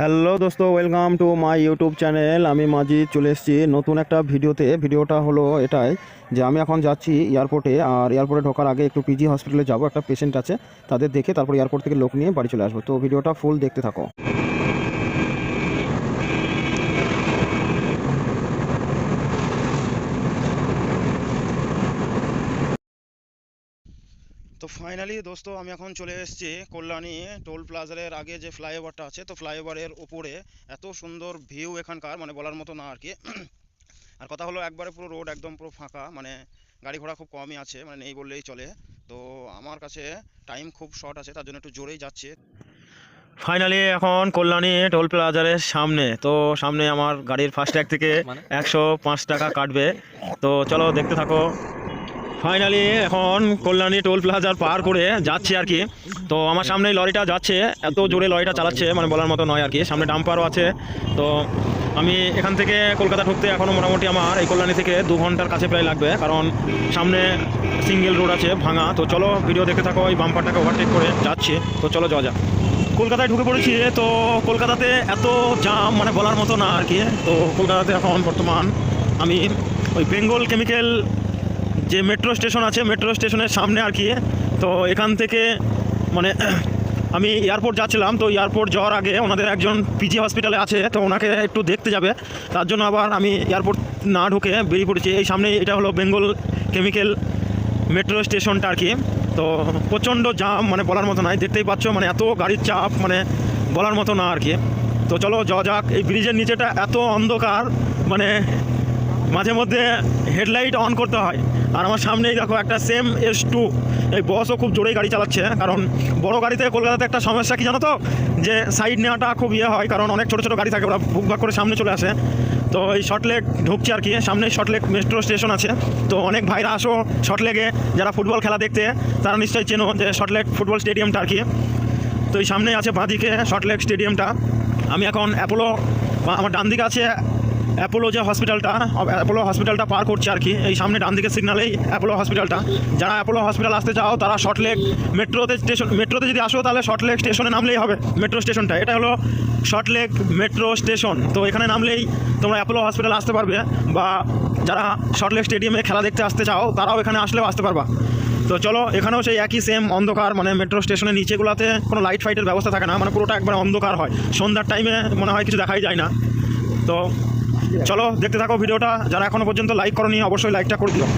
Hello দোস্ত welcome to my YouTube channel আমি মাঝি চলে এসেছি নতুন একটা ভিডিওতে। ভিডিওটা হলো এটাই যে আমি এখন যাচ্ছি এয়ারপোর্টে আর এয়ারপোর্টে ঢোকার আগে একটু পিজি হসপিটালে যাব। একটা পেশেন্ট আছে, তাদের দেখে তারপর এয়ারপোর্ট থেকে লোক নিয়ে বাড়ি চলে আসব। তো ভিডিওটা ফুল দেখতে থাকো। তো ফাইনালি দোস্ত আমি এখন চলে এসেছি কল্যাণী টোল প্লাজারের আগে যে ফ্লাইওভারটা আছে তো ফ্লাইওভারের ওপরে এত সুন্দর ভিউ এখানকার মানে বলার মতো না আর কি। আর কথা হলো একবারে পুরো রোড একদম পুরো ফাঁকা মানে গাড়ি ঘোড়া খুব কমই আছে মানে নেই বললেই চলে। তো আমার কাছে টাইম খুব শর্ট আছে তার জন্য একটু জোরেই যাচ্ছে। ফাইনালি এখন কল্যাণী টোল প্লাজারের সামনে তো সামনে আমার গাড়ির ফাস্ট্যাগ থেকে একশো পাঁচ টাকা কাটবে। তো চলো দেখতে থাকো। ফাইনালি এখন কল্যাণী টোল প্লাজার পার করে যাচ্ছে আর কি। তো আমার সামনে এই লরিটা যাচ্ছে, এত জোরে লরিটা চালাচ্ছে মানে বলার মতো নয় আর কি। সামনে ডাম্পারও আছে। তো আমি এখান থেকে কলকাতা ঢুকতে এখনও মোটামুটি আমার এই কল্যাণী থেকে দু ঘণ্টার কাছে প্রায় লাগবে, কারণ সামনে সিঙ্গেল রোড আছে, ভাঙা। তো চলো ভিডিও দেখে থাকো ওই বাম্পারটাকে ওভারটেক করে যাচ্ছে। তো চলো যাওয়া যাক। কলকাতায় ঢুকে পড়েছি, তো কলকাতাতে এত জাম মানে বলার মতো না আর কি। তো কলকাতাতে এখন বর্তমান আমি ওই বেঙ্গল কেমিক্যাল যে মেট্রো স্টেশন আছে মেট্রো স্টেশনের সামনে আর কি। তো এখান থেকে মানে আমি এয়ারপোর্ট যাচ্ছিলাম, তো এয়ারপোর্ট যাওয়ার আগে ওনাদের একজন পিজি হসপিটালে আছে, তো ওনাকে একটু দেখতে যাবে। তার জন্য আবার আমি এয়ারপোর্ট না ঢুকে বেরিয়ে পড়েছি। এই সামনে এটা হলো বেঙ্গল কেমিক্যাল মেট্রো স্টেশনটা আর কি। তো প্রচণ্ড জাম মানে বলার মতো নয় দেখতেই পাচ্ছ মানে এত গাড়ির চাপ মানে বলার মতো না আর কি। তো চলো যাওয়া যাক। এই ব্রিজের নিচেটা এত অন্ধকার মানে মাঝে মধ্যে হেডলাইট অন করতে হয়। আর আমার সামনেই দেখো একটা সেম এস টু এই বসও খুব জোরেই গাড়ি চালাচ্ছে, কারণ বড় গাড়িতে কলকাতাতে একটা সমস্যা কি জানো তো? যে সাইড নেওয়াটা খুব ইয়ে হয়, কারণ অনেক ছোটো ছোটো গাড়ি থাকে, ওরা বুক ভাগ করে সামনে চলে আসে। তো এই শর্টলেক ঢুকছে আর কি সামনে শর্টলেক মেট্রো স্টেশন আছে। তো অনেক ভাইরা আসো শর্টলেগে যারা ফুটবল খেলা দেখতে, তারা নিশ্চয়ই চেনো যে শর্টলেক ফুটবল স্টেডিয়ামটা আর কি। তো এই সামনেই আছে বাঁদিকে শর্টলেক স্টেডিয়ামটা আমি এখন অ্যাপোলো আমার ডান দিকে আছে অ্যাপোলো যে হসপিটালটা অ্যাপোলো হসপিটালটা পার করছে আর কি, এই সামনে ডান দিকে সিগনালেই অ্যাপোলো হসপিটালটা যারা অ্যাপোলো হসপিটাল আসতে চাও, তারা শর্টলেক মেট্রোতে স্টেশন মেট্রোতে যদি আসো, তাহলে শর্টলেক স্টেশনে নামলেই হবে, মেট্রো স্টেশনটা এটা হলো শর্টলেক মেট্রো স্টেশন তো এখানে নামলেই তোমরা অ্যাপোলো হসপিটাল আসতে পারবে, বা যারা শর্টলেক স্টেডিয়ামে খেলা দেখতে আসতে চাও, তারাও এখানে আসলেও আসতে পারবা। তো চলো, এখানেও সেই একই সেম অন্ধকার মানে মেট্রো স্টেশনের নিচেগুলোতে কোনো লাইট ফাইটের ব্যবস্থা থাকে না মানে পুরোটা একবার অন্ধকার হয়। সন্ধ্যার টাইমে মনে হয় কিছু দেখাই যায় না। তো চলো দেখতে থাকো ভিডিওটা। যারা এখনও পর্যন্ত লাইক করনি অবশ্যই লাইকটা করে দিও।